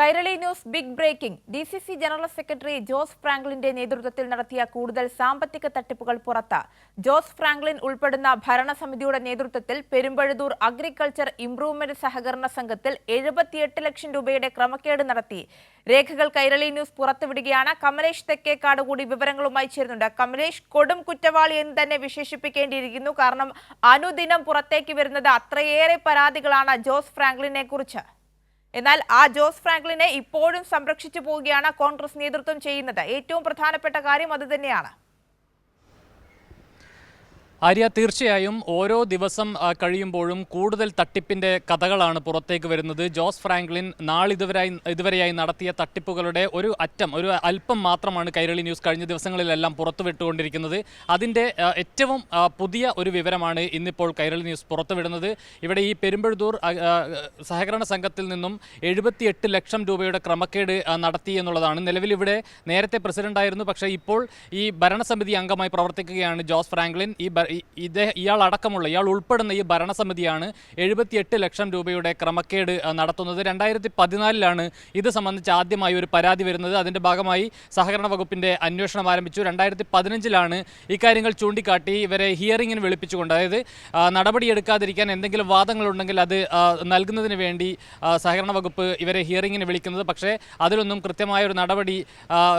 Kairali news big breaking. D C C general secretary Jose ഫ്രാങ്ക്ലിന്റെ നേതൃത്വത്തിൽ നടത്തിയ കൂടുതൽ സാമ്പത്തിക തട്ടിപ്പുകൾ പുറത്ത്. ജോസ് ഫ്രാങ്ക്ലിൻ ഉൾപ്പെടുന്ന ഭരണസമിതിയുടെ നേതൃത്വത്തിൽ പെരുമ്പഴുതൂർ അഗ്രികൾച്ചർ ഇംപ്രൂവ്മെന്റ് സഹകരണ സംഘത്തിൽ എഴുപത്തിയെട്ട് ലക്ഷം രൂപയുടെ ക്രമക്കേട് നടത്തി. രേഖകൾ കൈരളി ന്യൂസ് പുറത്തുവിടുകയാണ്. കമലേഷ് തെക്കേക്കാട് കൂടി വിവരങ്ങളുമായി ചേരുന്നുണ്ട്. കമലേഷ് കൊടും കുറ്റവാളി എന്ന് തന്നെ വിശേഷിപ്പിക്കേണ്ടിയിരിക്കുന്നു. കാരണം അനുദിനം പുറത്തേക്ക് വരുന്നത് അത്രയേറെ പരാതികളാണ് ജോസ് ഫ്രാങ്ക്ലിനെ കുറിച്ച്. എന്നാൽ ആ ജോസ് ഫ്രാങ്ക്ലിനെ ഇപ്പോഴും സംരക്ഷിച്ചു പോവുകയാണ് കോൺഗ്രസ് നേതൃത്വം ചെയ്യുന്നത്. ഏറ്റവും പ്രധാനപ്പെട്ട കാര്യം അത് തന്നെയാണ്. ആര്യ തീർച്ചയായും ഓരോ ദിവസം കഴിയുമ്പോഴും കൂടുതൽ തട്ടിപ്പിന്റെ കഥകളാണ് പുറത്തേക്ക് വരുന്നത്. ജോസ് ഫ്രാങ്ക്ലിൻ നാളിതുവരായി ഇതുവരെയായി നടത്തിയ തട്ടിപ്പുകളുടെ ഒരു അറ്റം ഒരു അല്പം മാത്രമാണ് കൈരളി ന്യൂസ് കഴിഞ്ഞ ദിവസങ്ങളിലെല്ലാം പുറത്തുവിട്ടുകൊണ്ടിരിക്കുന്നത്. അതിന്റെ ഏറ്റവും പുതിയ ഒരു വിവരമാണ് ഇന്നിപ്പോൾ കൈരളി ന്യൂസ് പുറത്തുവിടുന്നത്. ഇവിടെ ഈ പെരുമ്പഴുതൂർ സഹകരണ സംഘത്തിൽ നിന്നും എഴുപത്തിയെട്ട് ലക്ഷം രൂപയുടെ ക്രമക്കേട് നടത്തി എന്നുള്ളതാണ്. നിലവിൽ ഇവിടെ നേരത്തെ പ്രസിഡന്റായിരുന്നു. പക്ഷേ ഇപ്പോൾ ഈ ഭരണസമിതി അംഗമായി പ്രവർത്തിക്കുകയാണ് ജോസ് ഫ്രാങ്ക്ലിൻ. ഈ- ഇദ്ദേഹം ഇയാൾ അടക്കമുള്ള ഇയാൾ ഉൾപ്പെടുന്ന ഈ ഭരണസമിതിയാണ് എഴുപത്തിയെട്ട് ലക്ഷം രൂപയുടെ ക്രമക്കേട് നടത്തുന്നത്. രണ്ടായിരത്തി പതിനാലിലാണ് ഇത് സംബന്ധിച്ച് ആദ്യമായി ഒരു പരാതി വരുന്നത്. അതിന്റെ ഭാഗമായി സഹകരണ വകുപ്പിന്റെ അന്വേഷണം ആരംഭിച്ചു. രണ്ടായിരത്തി പതിനഞ്ചിലാണ് ഇക്കാര്യങ്ങൾ ചൂണ്ടിക്കാട്ടി ഇവരെ ഹിയറിങ്ങിന് വിളിപ്പിച്ചുകൊണ്ട് അതായത് നടപടിയെടുക്കാതിരിക്കാൻ എന്തെങ്കിലും വാദങ്ങളുണ്ടെങ്കിൽ അത് നൽകുന്നതിന് വേണ്ടി സഹകരണ വകുപ്പ് ഇവരെ ഹിയറിങ്ങിന് വിളിക്കുന്നത്. പക്ഷേ അതിലൊന്നും കൃത്യമായ ഒരു നടപടി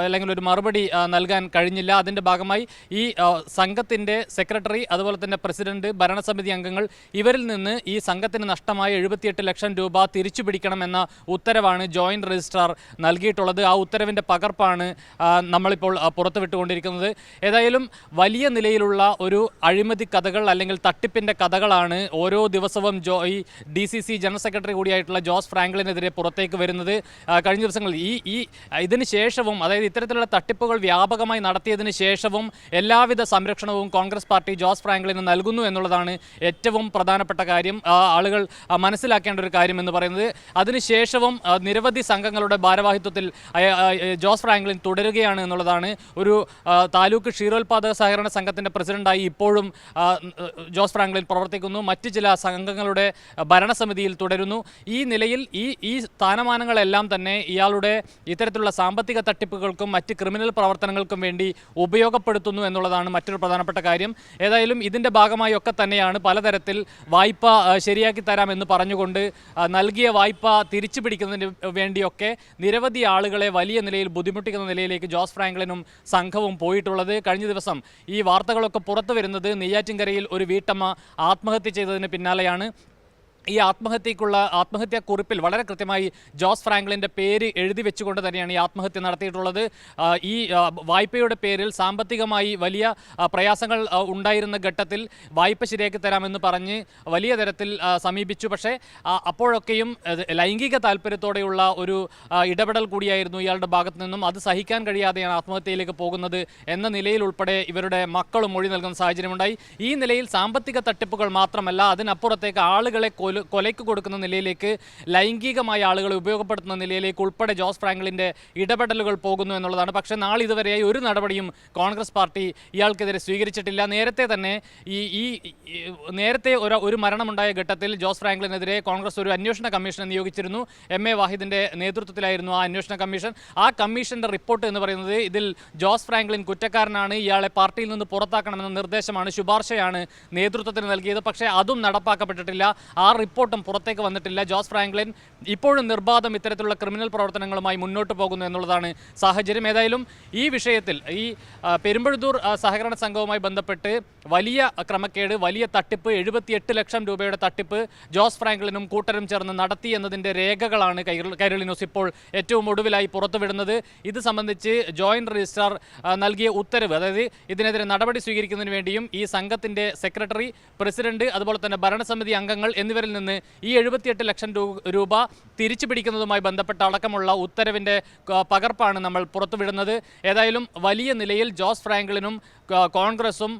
അല്ലെങ്കിൽ ഒരു മറുപടി നൽകാൻ കഴിഞ്ഞില്ല. അതിന്റെ ഭാഗമായി ഈ സംഘത്തിന്റെ സെക്രട്ടറി അതുപോലെ തന്നെ പ്രസിഡന്റ് ഭരണസമിതി അംഗങ്ങൾ ഇവരിൽ നിന്ന് ഈ സംഘത്തിന് നഷ്ടമായ എഴുപത്തിയെട്ട് ലക്ഷം രൂപ തിരിച്ചു പിടിക്കണമെന്ന ഉത്തരവാണ് ജോയിന്റ് രജിസ്ട്രാർ നൽകിയിട്ടുള്ളത്. ആ ഉത്തരവിന്റെ പകർപ്പാണ് നമ്മളിപ്പോൾ പുറത്തുവിട്ടുകൊണ്ടിരിക്കുന്നത്. ഏതായാലും വലിയ നിലയിലുള്ള ഒരു അഴിമതി കഥകൾ അല്ലെങ്കിൽ തട്ടിപ്പിന്റെ കഥകളാണ് ഓരോ ദിവസവും ജോ ഈ D C C general secretary കൂടിയായിട്ടുള്ള Jose ഫ്രാങ്ക്ലിനെതിരെ പുറത്തേക്ക് വരുന്നത്. കഴിഞ്ഞ ദിവസങ്ങളിൽ ഈ ഈ ഇതിന് ശേഷവും അതായത് ഇത്തരത്തിലുള്ള തട്ടിപ്പുകൾ വ്യാപകമായി നടത്തിയതിന് ശേഷവും എല്ലാവിധ സംരക്ഷണവും കോൺഗ്രസ് പാർട്ടി ജോസ് ഫ്രാങ്ക്ലിന് നൽകുന്നു എന്നുള്ളതാണ് ഏറ്റവും പ്രധാനപ്പെട്ട കാര്യം. ആളുകൾ മനസ്സിലാക്കേണ്ട ഒരു കാര്യം എന്ന് പറയുന്നത് അതിനുശേഷവും നിരവധി സംഘങ്ങളുടെ ഭാരവാഹിത്വത്തിൽ ജോസ് ഫ്രാങ്ക്ലിൻ തുടരുകയാണ് എന്നുള്ളതാണ് ഒരു താലൂക്ക് ക്ഷീരോത്പാദക സഹകരണ സംഘത്തിന്റെ പ്രസിഡന്റായി ഇപ്പോഴും ജോസ് ഫ്രാങ്ക്ലിൻ പ്രവർത്തിക്കുന്നു. മറ്റ് ചില സംഘങ്ങളുടെ ഭരണസമിതിയിൽ തുടരുന്നു. ഈ നിലയിൽ ഈ ഈ സ്ഥാനമാനങ്ങളെല്ലാം തന്നെ ഇയാളുടെ ഇത്തരത്തിലുള്ള സാമ്പത്തിക തട്ടിപ്പുകൾക്കും മറ്റ് ക്രിമിനൽ പ്രവർത്തനങ്ങൾക്കും വേണ്ടി ഉപയോഗപ്പെടുത്തുന്നു എന്നുള്ളതാണ് മറ്റൊരു പ്രധാനപ്പെട്ട കാര്യം. ഏതായാലും ഇതിന്റെ ഭാഗമായി ഒക്കെ തന്നെയാണ് പലതരത്തിൽ വായ്പ ശരിയാക്കി തരാമെന്ന് പറഞ്ഞുകൊണ്ട് നൽകിയ വായ്പ തിരിച്ചു പിടിക്കുന്നതിന് വേണ്ടിയൊക്കെ നിരവധി ആളുകളെ വലിയ നിലയിൽ ബുദ്ധിമുട്ടിക്കുന്ന നിലയിലേക്ക് ജോസ് ഫ്രാങ്ക്ലിനും സംഘവും പോയിട്ടുള്ളത്. കഴിഞ്ഞ ദിവസം ഈ വാർത്തകളൊക്കെ പുറത്തു വരുന്നത് നെയ്യാറ്റിൻകരയിൽ ഒരു വീട്ടമ്മ ആത്മഹത്യ ചെയ്തതിന് പിന്നാലെയാണ്. ഈ ആത്മഹത്യക്കുള്ള ആത്മഹത്യാ കുറിപ്പിൽ വളരെ കൃത്യമായി ജോസ് ഫ്രാങ്ക്ലിന്റെ പേര് എഴുതി വെച്ചുകൊണ്ട് തന്നെയാണ് ഈ ആത്മഹത്യ നടത്തിയിട്ടുള്ളത്. ഈ വായ്പയുടെ പേരിൽ സാമ്പത്തികമായി വലിയ പ്രയാസങ്ങൾ ഉണ്ടായിരുന്ന ഘട്ടത്തിൽ വായ്പ ശരിയാക്കി തരാമെന്ന് പറഞ്ഞ് വലിയ തരത്തിൽ സമീപിച്ചു. പക്ഷേ അപ്പോഴൊക്കെയും ലൈംഗിക താല്പര്യത്തോടെയുള്ള ഒരു ഇടപെടൽ കൂടിയായിരുന്നു ഇയാളുടെ ഭാഗത്തു നിന്നും. അത് സഹിക്കാൻ കഴിയാതെയാണ് ആത്മഹത്യയിലേക്ക് പോകുന്നത് എന്ന നിലയിൽ ഉൾപ്പെടെ ഇവരുടെ മക്കളും മൊഴി നൽകുന്ന സാഹചര്യമുണ്ടായി. ഈ നിലയിൽ സാമ്പത്തിക തട്ടിപ്പുകൾ മാത്രമല്ല അതിനപ്പുറത്തേക്ക് ആളുകളെ കൊലയ്ക്ക് കൊടുക്കുന്ന നിലയിലേക്ക് ലൈംഗികമായ ആളുകളെ ഉപയോഗപ്പെടുത്തുന്ന നിലയിലേക്ക് ഉൾപ്പെടെ ജോസ് ഫ്രാങ്ക്ലിന്റെ ഇടപെടലുകൾ പോകുന്നു എന്നുള്ളതാണ്. പക്ഷേ നാളെ ഇതുവരെയായി ഒരു നടപടിയും കോൺഗ്രസ് പാർട്ടി ഇയാൾക്കെതിരെ സ്വീകരിച്ചിട്ടില്ല. നേരത്തെ തന്നെ ഈ ഈ നേരത്തെ ഒരു ഒരു മരണമുണ്ടായ ഘട്ടത്തിൽ ജോസ് ഫ്രാങ്ക്ലിനെതിരെ കോൺഗ്രസ് ഒരു അന്വേഷണ കമ്മീഷനെ നിയോഗിച്ചിരുന്നു. എം എ വാഹിദിന്റെ നേതൃത്വത്തിലായിരുന്നു ആ അന്വേഷണ കമ്മീഷൻ. ആ കമ്മീഷന്റെ റിപ്പോർട്ട് എന്ന് പറയുന്നത് ഇതിൽ ജോസ് ഫ്രാങ്ക്ലിൻ കുറ്റക്കാരനാണ് ഇയാളെ പാർട്ടിയിൽ നിന്ന് പുറത്താക്കണമെന്ന നിർദ്ദേശമാണ് ശുപാർശയാണ് നേതൃത്വത്തിന് നൽകിയത്. പക്ഷേ അതും നടപ്പാക്കപ്പെട്ടിട്ടില്ല. ആ റിപ്പോർട്ടും പുറത്തേക്ക് വന്നിട്ടില്ല. ജോസ് ഫ്രാങ്ക്ലിൻ ഇപ്പോഴും നിർബാധം ഇത്തരത്തിലുള്ള ക്രിമിനൽ പ്രവർത്തനങ്ങളുമായി മുന്നോട്ട് പോകുന്നു എന്നുള്ളതാണ് സാഹചര്യം. ഏതായാലും ഈ വിഷയത്തിൽ ഈ പെരുമ്പഴുതൂർ സഹകരണ സംഘവുമായി ബന്ധപ്പെട്ട് വലിയ ക്രമക്കേട് വലിയ തട്ടിപ്പ് എഴുപത്തിയെട്ട് ലക്ഷം രൂപയുടെ തട്ടിപ്പ് ജോസ് ഫ്രാങ്ക്ലിനും കൂട്ടരും ചേർന്ന് നടത്തി എന്നതിന്റെ രേഖകളാണ് കൈരളി ന്യൂസ് ഇപ്പോൾ ഏറ്റവും ഒടുവിലായി പുറത്തുവിടുന്നത്. ഇത് സംബന്ധിച്ച് ജോയിന്റ് രജിസ്ട്രാർ നൽകിയ ഉത്തരവ് അതായത് ഇതിനെതിരെ നടപടി സ്വീകരിക്കുന്നതിന് വേണ്ടിയും ഈ സംഘത്തിന്റെ സെക്രട്ടറി പ്രസിഡന്റ് അതുപോലെ തന്നെ ഭരണസമിതി അംഗങ്ങൾ എന്നിവരിൽ നിന്ന് ഈ എഴുപത്തിയെട്ട് ലക്ഷം രൂപ തിരിച്ചു പിടിക്കുന്നതുമായി ബന്ധപ്പെട്ട അടക്കമുള്ള ഉത്തരവിന്റെ പകർപ്പാണ് നമ്മൾ പുറത്തുവിടുന്നത്. ഏതായാലും വലിയ നിലയിൽ ജോസ് ഫ്രാങ്ക്ലിനും കോൺഗ്രസും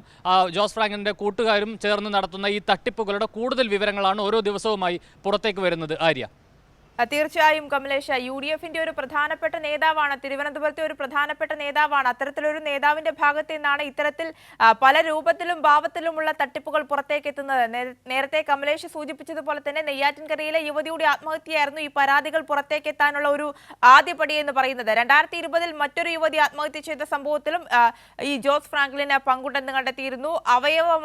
ജോസ് ഫ്രാങ്കിന്റെ കൂട്ടുകാരും ചേർന്ന് നടത്തുന്ന ഈ തട്ടിപ്പുകളുടെ കൂടുതൽ വിവരങ്ങളാണ് ഓരോ ദിവസവുമായി പുറത്തേക്ക് വരുന്നത്. ആര്യ? തീർച്ചയായും കമലേഷ യു ഡി എഫിന്റെ ഒരു പ്രധാനപ്പെട്ട നേതാവാണ് തിരുവനന്തപുരത്തെ ഒരു പ്രധാനപ്പെട്ട നേതാവാണ്. അത്തരത്തിലൊരു നേതാവിന്റെ ഭാഗത്ത് നിന്നാണ് ഇത്തരത്തിൽ പല രൂപത്തിലും ഭാവത്തിലുമുള്ള തട്ടിപ്പുകൾ പുറത്തേക്ക് എത്തുന്നത്. നേരത്തെ കമലേഷ് സൂചിപ്പിച്ചതുപോലെ തന്നെ നെയ്യാറ്റിൻകരയിലെ യുവതിയുടെ ആത്മഹത്യയായിരുന്നു ഈ പരാതികൾ പുറത്തേക്ക് എത്താനുള്ള ഒരു ആദ്യപടി എന്ന് പറയുന്നത്. രണ്ടായിരത്തി ഇരുപതിൽ മറ്റൊരു യുവതി ആത്മഹത്യ ചെയ്ത സംഭവത്തിലും ഈ ജോസ് ഫ്രാങ്ക്ലിന് പങ്കുണ്ടെന്ന് കണ്ടെത്തിയിരുന്നു. അവയവ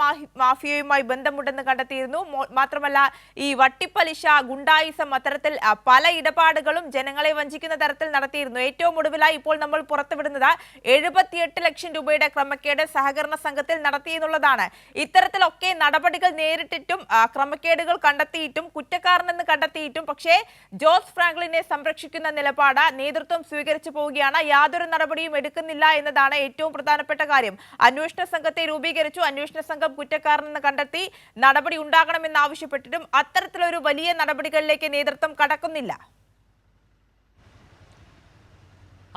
മാഫിയയുമായി ബന്ധമുണ്ടെന്ന് കണ്ടെത്തിയിരുന്നു. മാത്രമല്ല ഈ വട്ടിപ്പലിശ ഗുണ്ടായിസം അത്തരത്തിൽ പല ഇടപാടുകളും ജനങ്ങളെ വഞ്ചിക്കുന്ന തരത്തിൽ നടത്തിയിരുന്നു. ഏറ്റവും ഒടുവിലായി ഇപ്പോൾ നമ്മൾ പുറത്തുവിടുന്നത് എഴുപത്തിയെട്ട് ലക്ഷം രൂപയുടെ ക്രമക്കേട് സഹകരണ സംഘത്തിൽ നടത്തിയെന്നുള്ളതാണ് ഇത്തരത്തിലൊക്കെ നടപടികൾ നേരിട്ടിട്ടും ക്രമക്കേടുകൾ കണ്ടെത്തിയിട്ടും കുറ്റക്കാരനെന്ന് കണ്ടെത്തിയിട്ടും പക്ഷേ ജോസ് ഫ്രാങ്ക്ലിനെ സംരക്ഷിക്കുന്ന നിലപാട് നേതൃത്വം സ്വീകരിച്ചു പോവുകയാണ്. യാതൊരു നടപടിയും എടുക്കുന്നില്ല എന്നതാണ് ഏറ്റവും പ്രധാനപ്പെട്ട കാര്യം. അന്വേഷണ സംഘത്തെ രൂപീകരിച്ചു. അന്വേഷണ സംഘം കുറ്റക്കാരനെന്ന് കണ്ടെത്തി നടപടി ഉണ്ടാകണമെന്ന് ആവശ്യപ്പെട്ടിട്ടും അത്തരത്തിലൊരു വലിയ നടപടികളിലേക്ക് നേതൃത്വം കടക്കുന്നില്ല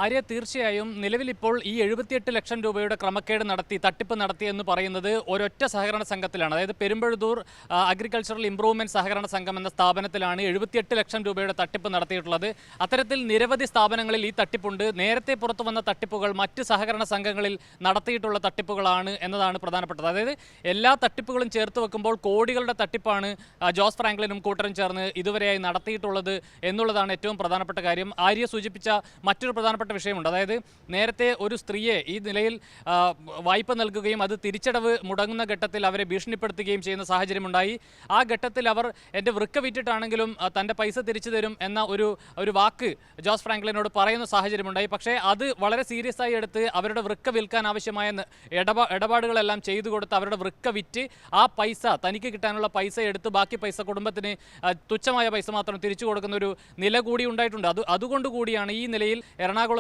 ആര്യ തീർച്ചയായും നിലവിലിപ്പോൾ ഈ എഴുപത്തിയെട്ട് ലക്ഷം രൂപയുടെ ക്രമക്കേട് നടത്തി തട്ടിപ്പ് നടത്തി എന്ന് പറയുന്നത് ഒരൊറ്റ സഹകരണ സംഘത്തിലാണ്. അതായത് പെരുമ്പഴുതൂർ അഗ്രികൾച്ചറൽ ഇംപ്രൂവ്മെന്റ് സഹകരണ സംഘം എന്ന സ്ഥാപനത്തിലാണ് എഴുപത്തിയെട്ട് ലക്ഷം രൂപയുടെ തട്ടിപ്പ് നടത്തിയിട്ടുള്ളത്. അത്തരത്തിൽ നിരവധി സ്ഥാപനങ്ങളിൽ ഈ തട്ടിപ്പുണ്ട്. നേരത്തെ പുറത്തു വന്ന തട്ടിപ്പുകൾ മറ്റ് സഹകരണ സംഘങ്ങളിൽ നടത്തിയിട്ടുള്ള തട്ടിപ്പുകളാണ് എന്നതാണ് പ്രധാനപ്പെട്ടത്. അതായത് എല്ലാ തട്ടിപ്പുകളും ചേർത്ത് വെക്കുമ്പോൾ കോടികളുടെ തട്ടിപ്പാണ് ജോസ് ഫ്രാങ്ക്ലിനും കൂട്ടരും ചേർന്ന് ഇതുവരെയായി നടത്തിയിട്ടുള്ളത് എന്നുള്ളതാണ് ഏറ്റവും പ്രധാനപ്പെട്ട കാര്യം. ആര്യ സൂചിപ്പിച്ച മറ്റൊരു പ്രധാനപ്പെട്ട വിഷയമുണ്ട്. അതായത് നേരത്തെ ഒരു സ്ത്രീയെ ഈ നിലയിൽ വായ്പ നൽകുകയും അത് തിരിച്ചടവ് മുടങ്ങുന്ന ഘട്ടത്തിൽ അവരെ ഭീഷണിപ്പെടുത്തുകയും ചെയ്യുന്ന സാഹചര്യമുണ്ടായി. ആ ഘട്ടത്തിൽ അവർ എന്റെ വൃക്ക വിറ്റിട്ടാണെങ്കിലും തന്റെ പൈസ തിരിച്ചു തരും എന്ന ഒരു ഒരു വാക്ക് ജോസ് ഫ്രാങ്ക്ലിനോട് പറയുന്ന സാഹചര്യമുണ്ടായി. പക്ഷേ അത് വളരെ സീരിയസ് ആയി എടുത്ത് അവരുടെ വൃക്ക വിൽക്കാൻ ആവശ്യമായ ഇടപാ ഇടപാടുകളെല്ലാം ചെയ്തു കൊടുത്ത് അവരുടെ വൃക്ക വിറ്റ് ആ പൈസ തനിക്ക് കിട്ടാനുള്ള പൈസ എടുത്ത് ബാക്കി പൈസ കുടുംബത്തിന് തുച്ഛമായ പൈസ മാത്രം തിരിച്ചു കൊടുക്കുന്ന ഒരു നില കൂടി ഉണ്ടായിട്ടുണ്ട്. അത് അതുകൊണ്ട് കൂടിയാണ് ഈ നിലയിൽ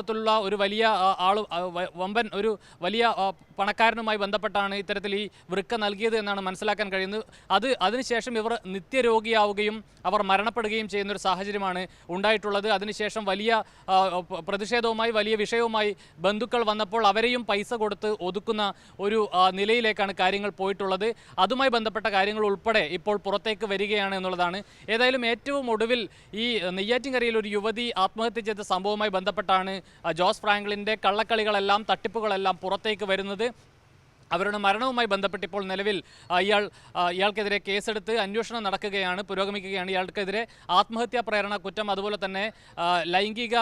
എറണാകുളത്തുള്ള ഒരു വലിയ ആ, ആൾ ആ, വ- വമ്പൻ ഒരു വലിയ പണക്കാരനുമായി ബന്ധപ്പെട്ടാണ് ഇത്തരത്തിൽ ഈ വൃക്ക നൽകിയത് എന്നാണ് മനസ്സിലാക്കാൻ കഴിയുന്നത്. അത് അതിനുശേഷം ഇവർ നിത്യരോഗിയാവുകയും അവർ മരണപ്പെടുകയും ചെയ്യുന്ന ഒരു സാഹചര്യമാണ് ഉണ്ടായിട്ടുള്ളത്. അതിനുശേഷം വലിയ പ്രതിഷേധവുമായി വലിയ വിഷയവുമായി ബന്ധുക്കൾ വന്നപ്പോൾ അവരെയും പൈസ കൊടുത്ത് ഒതുക്കുന്ന ഒരു നിലയിലേക്കാണ് കാര്യങ്ങൾ പോയിട്ടുള്ളത്. അതുമായി ബന്ധപ്പെട്ട കാര്യങ്ങൾ ഉൾപ്പെടെ ഇപ്പോൾ പുറത്തേക്ക് വരികയാണ് എന്നുള്ളതാണ്. ഏതായാലും ഏറ്റവും ഒടുവിൽ ഈ നെയ്യാറ്റിൻകരയിൽ ഒരു യുവതി ആത്മഹത്യ ചെയ്ത സംഭവവുമായി ബന്ധപ്പെട്ടാണ് ജോസ് ഫ്രാങ്ക്ലിന്റെ കള്ളക്കളികളെല്ലാം തട്ടിപ്പുകളെല്ലാം പുറത്തേക്ക് വരുന്നത് അവരുടെ മരണവുമായി ബന്ധപ്പെട്ട് ഇപ്പോൾ നിലവിൽ ഇയാൾ ഇയാൾക്കെതിരെ കേസെടുത്ത് അന്വേഷണം നടക്കുകയാണ് പുരോഗമിക്കുകയാണ്. ഇയാൾക്കെതിരെ ആത്മഹത്യാ പ്രേരണ കുറ്റം അതുപോലെ തന്നെ ലൈംഗിക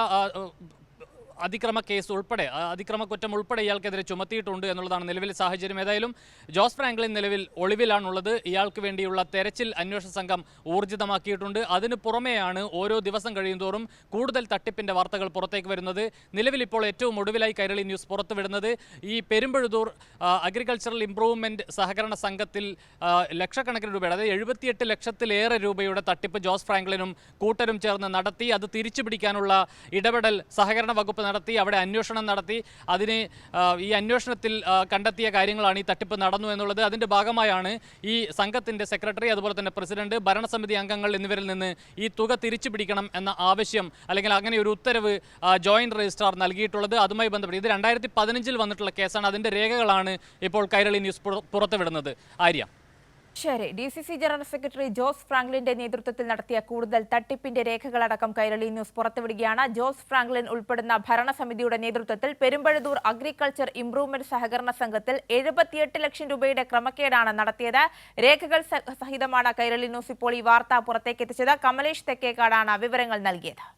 അതിക്രമ കേസ് ഉൾപ്പെടെ അതിക്രമ കുറ്റം ഉൾപ്പെടെ ഇയാൾക്കെതിരെ ചുമത്തിയിട്ടുണ്ട് എന്നുള്ളതാണ് നിലവിലെ സാഹചര്യം. ഏതായാലും ജോസ് ഫ്രാങ്ക്ലിൻ നിലവിൽ ഒളിവിലാണുള്ളത്. ഇയാൾക്ക് വേണ്ടിയുള്ള തെരച്ചിൽ അന്വേഷണ സംഘം ഊർജിതമാക്കിയിട്ടുണ്ട്. അതിന് പുറമെയാണ് ഓരോ ദിവസം കഴിയുന്തോറും കൂടുതൽ തട്ടിപ്പിന്റെ വാർത്തകൾ പുറത്തേക്ക് വരുന്നത്. നിലവിൽ ഇപ്പോൾ ഏറ്റവും ഒടുവിലായി കൈരളി ന്യൂസ് പുറത്തുവിടുന്നത് ഈ പെരുമ്പഴുതൂർ അഗ്രികൾച്ചറൽ ഇംപ്രൂവ്മെന്റ് സഹകരണ സംഘത്തിൽ ലക്ഷക്കണക്കിന് രൂപയുടെ അതായത് എഴുപത്തിയെട്ട് ലക്ഷത്തിലേറെ രൂപയുടെ തട്ടിപ്പ് ജോസ് ഫ്രാങ്ക്ലിനും കൂട്ടരും ചേർന്ന് നടത്തി. അത് തിരിച്ചു പിടിക്കാനുള്ള ഇടപെടൽ സഹകരണ വകുപ്പ് നടത്തി അവിടെ അന്വേഷണം നടത്തി അതിന് ഈ അന്വേഷണത്തിൽ കണ്ടെത്തിയ കാര്യങ്ങളാണ് ഈ തട്ടിപ്പ് നടന്നു എന്നുള്ളത്. അതിന്റെ ഭാഗമായാണ് ഈ സംഘത്തിന്റെ സെക്രട്ടറി അതുപോലെ തന്നെ പ്രസിഡന്റ് ഭരണസമിതി അംഗങ്ങൾ എന്നിവരിൽ നിന്ന് ഈ തുക തിരിച്ചു പിടിക്കണം എന്ന ആവശ്യം അല്ലെങ്കിൽ അങ്ങനെ ഒരു ഉത്തരവ് ജോയിന്റ് രജിസ്ട്രാർ നൽകിയിട്ടുള്ളത്. അതുമായി ബന്ധപ്പെട്ട് ഇത് രണ്ടായിരത്തി പതിനഞ്ചിൽ വന്നിട്ടുള്ള കേസാണ്. അതിന്റെ രേഖകളാണ് ഇപ്പോൾ കൈരളി ന്യൂസ് പുറത്തുവിടുന്നത്. ആര്യ. ശരി. D C C general secretary Jose ഫ്രാങ്ക്ലിന്റെ നേതൃത്വത്തിൽ നടത്തിയ കൂടുതൽ തട്ടിപ്പിന്റെ രേഖകളടക്കം കൈരളി ന്യൂസ് പുറത്തുവിടുകയാണ്. ജോസ് ഫ്രാങ്ക്ലിൻ ഉൾപ്പെടുന്ന ഭരണസമിതിയുടെ നേതൃത്വത്തിൽ പെരുമ്പഴുതൂർ അഗ്രികൾച്ചർ ഇംപ്രൂവ്മെന്റ് സഹകരണ സംഘത്തിൽ എഴുപത്തിയെട്ട് ലക്ഷം രൂപയുടെ ക്രമക്കേടാണ് നടത്തിയത്. രേഖകൾ സഹിതമാണ് കൈരളി ന്യൂസ് ഇപ്പോൾ ഈ വാർത്ത പുറത്തേക്ക് എത്തിച്ചത് കമലേഷ് തെക്കേക്കാടാണ് വിവരങ്ങൾ നൽകിയത്.